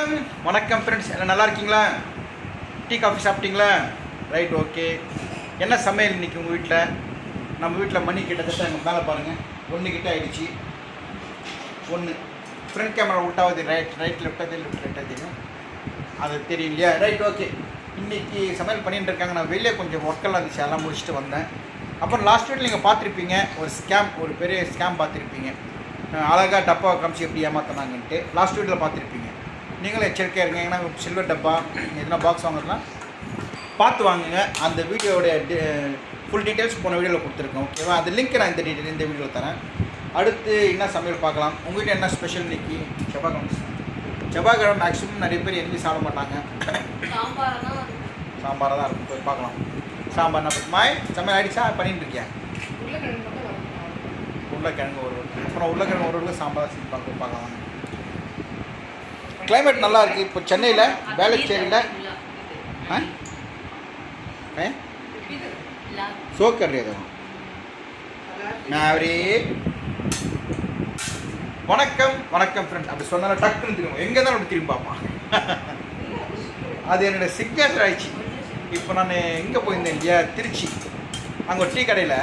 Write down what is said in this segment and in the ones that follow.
வணக்கம் வணக்கம் ஃப்ரெண்ட்ஸ் எல்லாம் நல்லா இருக்கீங்களா? டீ காஃபி சாப்பிட்டீங்களா? ரைட் ஓகே என்ன சமையல் இன்னைக்கு உங்கள் வீட்டில் நம்ம வீட்டில் மணி கிட்டத்தட்ட எங்கள் மேலே பாருங்கள் ஒன்று கிட்ட ஆயிடுச்சு. ஒன்று ஃப்ரண்ட் கேமரா உல்ட்டாவது ரைட் ரைட் லெஃப்ட் அது லெஃப்ட் ரைட் அது அது தெரியும் இல்லையா? ரைட் ஓகே இன்றைக்கி சமையல் பண்ணிகிட்டு இருக்காங்க. நான் வெளியே கொஞ்சம் ஒர்க்கெல்லாம் இருந்துச்சு. அதெல்லாம் முடிச்சுட்டு வந்தேன். அப்புறம் லாஸ்ட் வீட்டில் நீங்கள் பார்த்துருப்பீங்க. ஒரு ஸ்கேம் ஒரு பெரிய ஸ்கேம் பார்த்துருப்பீங்க. அழகாக டப்பா காமிச்சு எப்படி ஏமாத்தினாங்கன்ட்டு. லாஸ்ட் வீட்டில் பார்த்துருப்பீங்க. நீங்களும் எச்சரிக்கையாக இருங்க. ஏன்னா சில்வர் டப்பா எதுனா பாக்ஸ் வாங்குறதுலாம் பார்த்து வாங்குங்க. அந்த வீடியோடைய ஃபுல் டீட்டெயில்ஸ் போன வீடியோவில் கொடுத்துருக்கோம். ஓகேவா? அந்த லிங்க் நான் இந்த டீட்டெயில் இந்த வீடியோவில் தரேன். அடுத்து என்ன சமையல் பார்க்கலாம். உங்கள் வீட்டில் என்ன ஸ்பெஷல் இன்னைக்கு? செவ்வாய்க்கிழமை. செவ்வாய்க்கிழமை மேக்ஸிமம் நிறைய பேர் எதுவுமே சாப்பிட மாட்டாங்க. சாம்பாராக தான் இருக்கும். போய் பார்க்கலாம். சாம்பார் என்ன மாய் சமையல் ஆயிடுச்சா? பண்ணிட்டு வறுக்கணும். உருளைக்கிழங்கு ஒரு அப்புறம் உருளைக்கிழங்கு ஒரு சாம்பார் செஞ்சு பார்க்க பார்க்கலாம் கிளைமேட் நல்லா இருக்குது இப்போ சென்னையில் வேளச்சேரியில் ஆ? ஏ? சோக்கர் ஏதோ மேவரி வணக்கம் வணக்கம் ஃப்ரெண்ட் அப்படி சொன்னாலும் டக்குன்னு திரும்ப எங்கே தான் அப்படி திரும்பி பார்ப்பான். அது என்னோட சிக்னேச்சர் ஆயிடுச்சு. இப்போ நான் எங்கே போயிருந்தேன் இல்லையா? திருச்சி. அங்கே ஒரு டீ கடையில்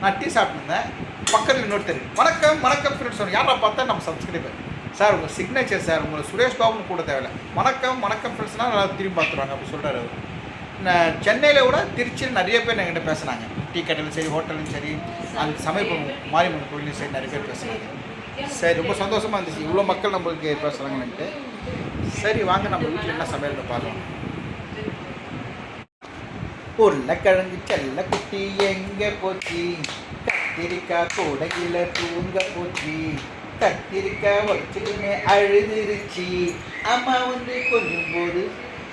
நான் டீ சாப்பிட்டுருந்தேன். பக்கத்தில் இன்னொருத்தர். வணக்கம் வணக்கம் ஃப்ரெண்ட் சொன்னேன் யாரா பார்த்தா நம்ம சப்ஸ்கிரைபர் சார் உங்கள் சிக்னேச்சர் சார் உங்களை சுரேஷ் பாபுன்னு கூட தேவையில்ல. வணக்கம் வணக்கம் ஃப்ரெண்ட்ஸ்னால் நல்லா திரும்பி பார்த்துருவாங்க அப்படி சொல்கிறார் அவர். நான் சென்னையில் விட திருச்சியில் நிறைய பேர் என்கிட்ட பேசுனாங்க. டீ கடையிலும் சரி ஹோட்டலும் சரி அது சமயபுரம் மாரியம்மன் கோயிலும் சரி நிறைய பேர் பேசுனாங்க. சரி ரொம்ப சந்தோஷமாக இருந்துச்சு. இவ்வளோ மக்கள் நம்மளுக்கு பேசுகிறாங்கன்ட்டு சரி வாங்க நம்ம வீட்டில் என்ன சமையல்னு பார்க்கலாம். உருளைக்கிழங்கு செல்ல குட்டி எங்கே போச்சு? கத்திரிக்காய் கூடையில் தூங்க போச்சு. கத்திரிக்காய் வச்சுக்கின்னு அழுதுருச்சு அம்மா வந்து கொஞ்சம் போது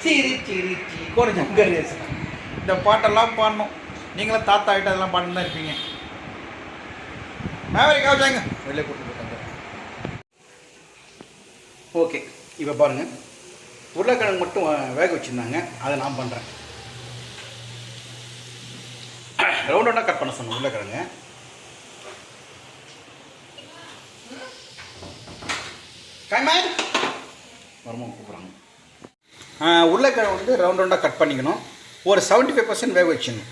சிரிச்சிருச்சு கொஞ்சம் இந்த பாட்டெல்லாம் பாடணும் நீங்களும் தாத்தா கிட்ட அதெல்லாம் பாடிட்டு தான் இருப்பீங்க மேவரி காவச்சாங்க வெளியே கூட்டு போட்டாங்க ஓகே இப்போ பாருங்கள் உருளைக்கிழங்கு மட்டும் வேக வச்சுருந்தாங்க அதை நான் பண்ணுறேன் ரவுண்ட் ரவுண்டாக கட் பண்ண சொன்னேன் உருளைக்கிழங்கு கைமாய் கூப்பிட்றாங்க. உருளைக்கிழங்கு வந்து ரவுண்ட் ரவுண்டாக கட் பண்ணிக்கணும். ஒரு செவன்ட்டி ஃபைவ் பர்சன்ட் வேக வச்சிடணும்.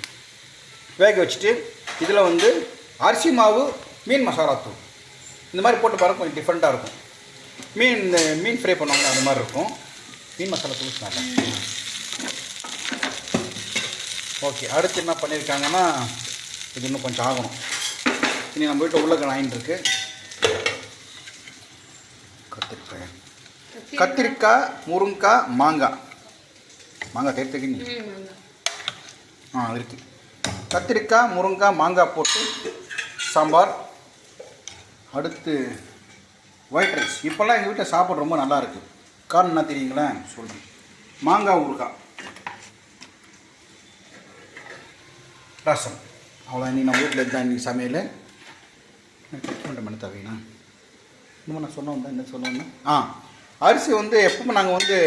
வேக வச்சுட்டு இதில் வந்து அரிசி மாவு மீன் மசாலா தூள். இந்த மாதிரி போட்டு பாருங்க கொஞ்சம் டிஃப்ரெண்ட்டாக இருக்கும். மீன் இந்த மீன் ஃப்ரை பண்ணுவாங்க அந்த மாதிரி இருக்கும். மீன் மசாலா தூள் நல்லா ஓகே அடுத்து என்ன பண்ணியிருக்காங்கன்னா இது இன்னும் கொஞ்சம் ஆகணும். இனி நம்ம வீட்டில் உருளைக்கிழங்கு இருக்குது கத்திரிக்காய் கத்திரிக்காய் முருங்காய் மாங்காய் மாங்காய் தேர்த்துக்கு நீ ம், ஆ இருக்கு. கத்திரிக்காய் முருங்காய் மாங்காய் போட்டு சாம்பார் அடுத்து ஒயிட் ரைஸ் இப்போல்லாம் எங்கள் வீட்டில் சாப்பாடு ரொம்ப நல்லா இருக்கு. காரணம் என்ன தெரியுங்களா? சொல்லுங்கள் மாங்காய் ஊறுகாய் ரசம். அவ்வளோ நீ நம்ம வீட்டில் இருந்தால் இன்றைக்கி சமையல். பண்ண பண்ண தவினா இன்னும் நான் சொன்னோம் என்ன சொன்னோன்னு ஆ. அரிசி வந்து எப்பவுமே நாங்கள் வந்து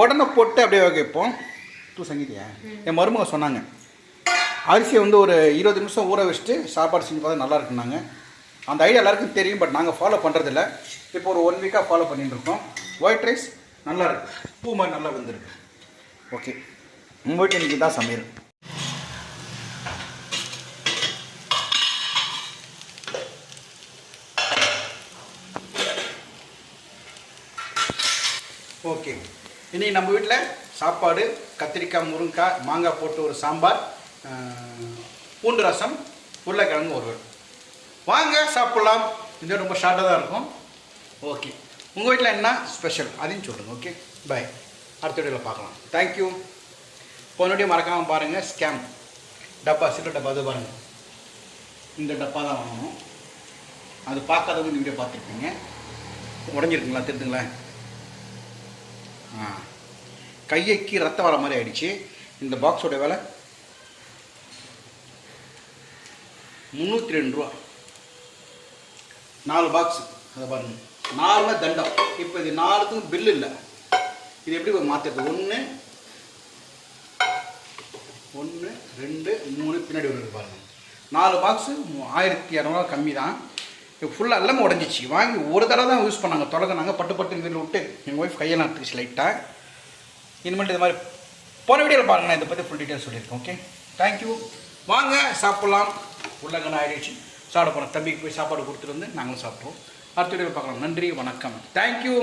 உடனே போட்டு அப்படியே வைப்போம். தூ சங்கீதியா என் மருமக சொன்னாங்க. அரிசியை வந்து ஒரு இருபது நிமிஷம் ஊற வச்சுட்டு சாப்பாடு செஞ்சு பார்த்தா நல்லா இருக்குன்னாங்க. அந்த ஐடியா எல்லாருக்கும் தெரியும் பட் நாங்கள் ஃபாலோ பண்ணுறதில்ல இப்போ ஒரு ஒன் வீக்காக ஃபாலோ பண்ணிட்டு இருக்கோம். ஒயிட் ரைஸ் நல்லா இருக்கு. பூ மாதிரி நல்லா வந்திருக்கு. ஓகே உங்கள் வீட்டில் இன்றைக்கி தான் சமையல். ஓகே. இன்றைக்கி நம்ம வீட்டில் சாப்பாடு கத்திரிக்காய் முருங்கைக்காய் மாங்காய் போட்டு ஒரு சாம்பார் பூண்டு ரசம் உருளைக்கிழங்கு ஒரு வாங்க சாப்பிட்லாம். இது ரொம்ப ஷார்ட்டாக தான் இருக்கும். ஓகே. உங்கள் வீட்டில் என்ன ஸ்பெஷல் அதையும் சொல்லுங்கள் ஓகே? பை அடுத்த வீடியோவில் பார்க்கலாம். தேங்க்யூ போனோடய மறக்காமல் பாருங்கள் ஸ்கேம் டப்பா சில்லு டப்பா அது பாருங்கள் இந்த டப்பா தான் வாங்கணும். அது பார்க்காதவங்க இந்த வீடியோ பார்த்துருப்பீங்க. உடஞ்சிருக்குங்களா திருத்துங்களேன் கையைக்கு ரத்தம் வர மாதிரி ஆயிடுச்சு. இந்த பாக்ஸோட விலை முந்நூற்றி ரெண்டு ரூபா. நாலு பாக்ஸ் அதை பாருங்க. நாலுல தண்டம். இப்போ இது நாலுக்கும் பில் இல்லை. இது எப்படி மாற்றுறது ஒன்று ஒன்று ரெண்டு மூணு பின்னாடி ஒன்று பாருங்க. நாலு பாக்ஸு ஆயிரத்தி இரநூறுவா கம்மி தான் ஃபுல்லாக எல்லாமே உடஞ்சிச்சு. வாங்கி ஒரு தடவை தான் யூஸ் பண்ணாங்க. தொடங்கினாங்க பட்டு பட்டு இதில் விட்டு எங்கள் ஒய்ஃப் கையெல்லாம் எடுத்துச்சு லைட்டாக இனிமேட்டு இது மாதிரி போன வீடியோவில் பாருங்க. நான் இதை பற்றி ஃபுல் டீட்டெயில் சொல்லியிருக்கேன். ஓகே தேங்க்யூ வாங்க சாப்பிட்லாம். உள்ளங்கன்னு ஆயிடுச்சு. சாப்பிட போகிறோம் தம்பிக்கு போய் சாப்பாடு கொடுத்துட்டு வந்து நாங்களும் சாப்பிட்றோம் அடுத்த வீடியோவில் பார்க்கலாம். நன்றி வணக்கம். தேங்க்யூ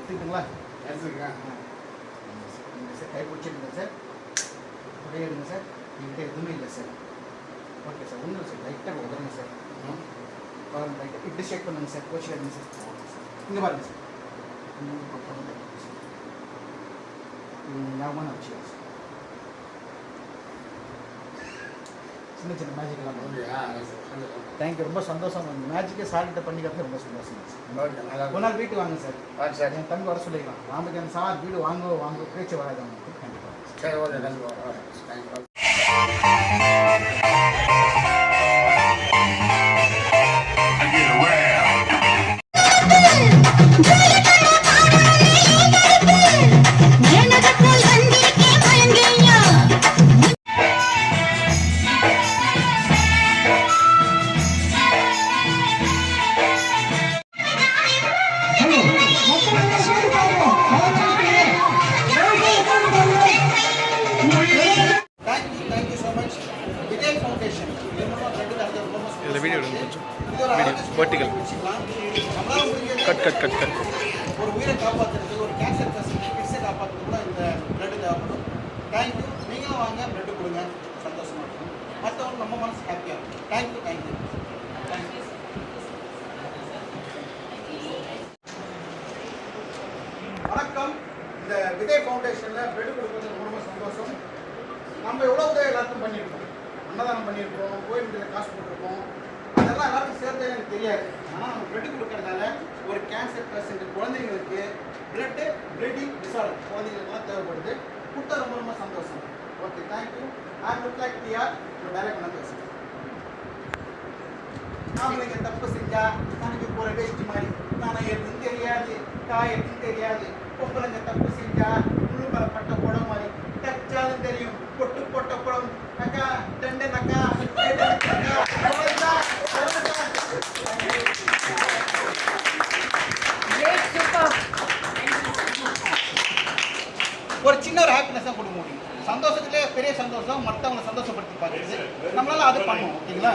எடுத்துக்கிட்டுங்களா சார் என்கிட்ட எதுவுமே இல்லை சார். ஓகே சார் ஒன்றும் சார் லைட்டாக சார் பாருங்க லைட்டாக இப்படி ஷேக் பண்ணுங்க சார். Coach sir. இங்கே பாருங்க சார். ம், அப்புறம் வந்து ம், ஞாபகமான விஷயம் சார் சின்ன சின்ன மேஜிக் எல்லாம் பண்ணுங்க தேங்க்யூ ரொம்ப சந்தோஷம். மேஜிக்கே சார்கிட்ட பண்ணிக்கிறது ரொம்ப சந்தோஷம். சார் ஒரு நாள் வீட்டுக்கு வாங்க சார். என் தம்பி வர சொல்லிக்கலாம். ராமஜன் சார் வீடு வாங்க வாங்க. பேச்சு வராது. அவங்களுக்கு கண்டிப்பாக எனக்குள் இதுல வீடியோ எடுங்க கொஞ்சம். Video vertical. Cut cut cut cut ஒரு உயிரை காப்பாற்றுறது ஒரு கேன்சர் கிட்ஸை காப்பாற்றுறது கூட இந்த பிளட் தேவைப்படும். தேங்க்யூ நீங்களும் வாங்க பிளட் கொடுங்க. சந்தோஷமா இருக்கும். மற்றவங்க நம்ம மனசு ஹாப்பியாக இருக்கும். தேங்க்யூ தேங்க்யூ வணக்கம். இந்த விஜய் ஃபவுண்டேஷனில் பிளட் கொடுக்கறது ரொம்ப ரொம்ப சந்தோஷம். நம்ம எவ்வளோ உதவி எல்லாருக்கும் பண்ணியிருக்கோம். அன்னதானம் பண்ணியிருக்கோம் கோயிலுக்கு காசு போட்டிருக்கோம். அதெல்லாம் எல்லாருக்கும் சேர்த்து எனக்கு தெரியாது. ஆனால் நம்ம பிளட் கொடுக்கறதால ஒரு கேன்சர் பேஷண்ட் குழந்தைங்களுக்கு பிளட்டு பிளட்டிங் டிசார்டர் குழந்தைங்களுக்குலாம் தேவைப்படுது. கொடுத்தா ரொம்ப ரொம்ப சந்தோஷம். ஓகே தேங்க்யூ நான் லுக் லைக் டிஆர் வேலை பண்ண பேசுகிறேன் ஆம்பளைங்க தப்பு செஞ்சா தனக்கு போற வேஸ்ட் மாதிரி. தானே எதுவும் தெரியாது தாய் எதுவும் தெரியாது. பொம்பளைங்க தப்பு செஞ்சா முழு மேல பட்ட குடம் மாதிரி தச்சாலும் தெரியும் பொட்டு போட்ட குடம் ஒரு சின்ன ஒரு ஹாப்பினஸாக கொடுக்க முடியும் சந்தோஷத்துலேயே பெரிய சந்தோஷம் மற்றவங்களை சந்தோஷப்படுத்தி பார்க்குறது. நம்மளால அது பண்ணுவோம் ஓகேங்களா?